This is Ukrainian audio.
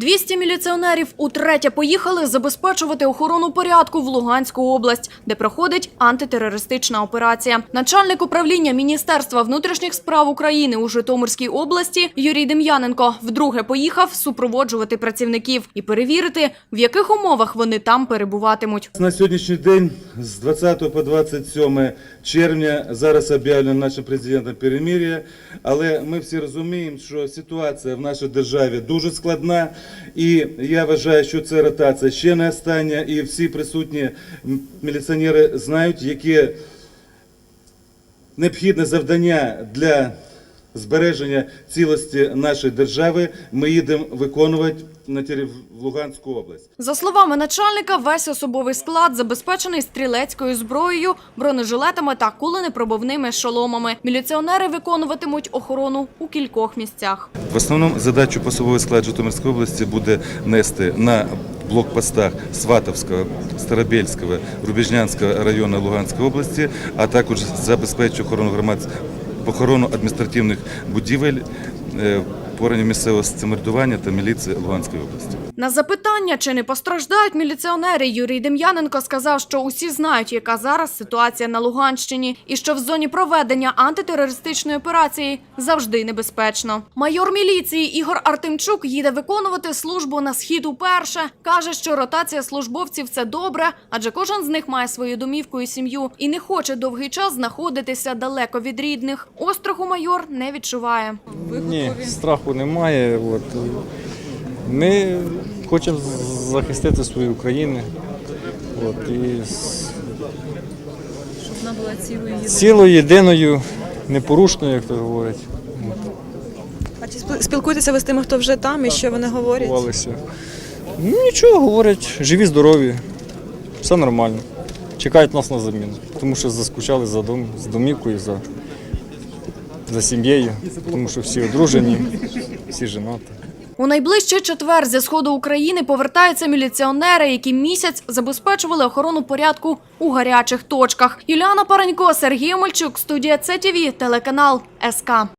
200 міліціонерів утретє поїхали забезпечувати охорону порядку в Луганську область, де проходить антитерористична операція. Начальник управління Міністерства внутрішніх справ України у Житомирській області Юрій Дем'яненко вдруге поїхав супроводжувати працівників і перевірити, в яких умовах вони там перебуватимуть. На сьогоднішній день з 20 по 27 червня зараз об'явлено нашим президентом перемир'я, але ми всі розуміємо, що ситуація в нашій державі дуже складна, і я вважаю, що це ротація ще не остання, і всі присутні міліціонери знають, які необхідне завдання для збереження цілості нашої держави ми їдемо виконувати на тері- в Луганську область. За словами начальника, весь особовий склад забезпечений стрілецькою зброєю, бронежилетами та куленепробивними шоломами. Міліціонери виконуватимуть охорону у кількох місцях. В основному задачу посовий склад Житомирської області буде нести на блокпостах Сватовського, Старобельського, Рубіжнянського району Луганської області, а також забезпечує охорону громад охорону адміністративних будівель е, органів місцевого самоврядування та міліції Луганської області. На запитання, чи не постраждають міліціонери, Юрій Дем'яненко сказав, що усі знають, яка зараз ситуація на Луганщині, і що в зоні проведення антитерористичної операції завжди небезпечно. Майор міліції Ігор Артемчук їде виконувати службу на схід уперше. каже, що ротація службовців це добре, адже кожен з них має свою домівку і сім'ю і не хоче довгий час знаходитися далеко від рідних. Остраху майор не відчуває. Ні, страху немає. От. Ми хочемо захистити свою Україну. От, і Щоб вона була цілою єдиною. цілою, єдиною, непорушною, як то говорять. А чи спіл- спілкуєтеся ви з тими, хто вже там і що вони говорять? Ховалися. Ну нічого, говорять, живі, здорові, все нормально. Чекають нас на заміну, тому що заскучали за дом, з домівкою, за, за сім'єю, тому що всі одружені, всі женаті. У найближчий четвер зі сходу України повертаються міліціонери, які місяць забезпечували охорону порядку у гарячих точках. Юліана Паренько, Сергій Мальчук, студія ЦТВ, телеканал СК.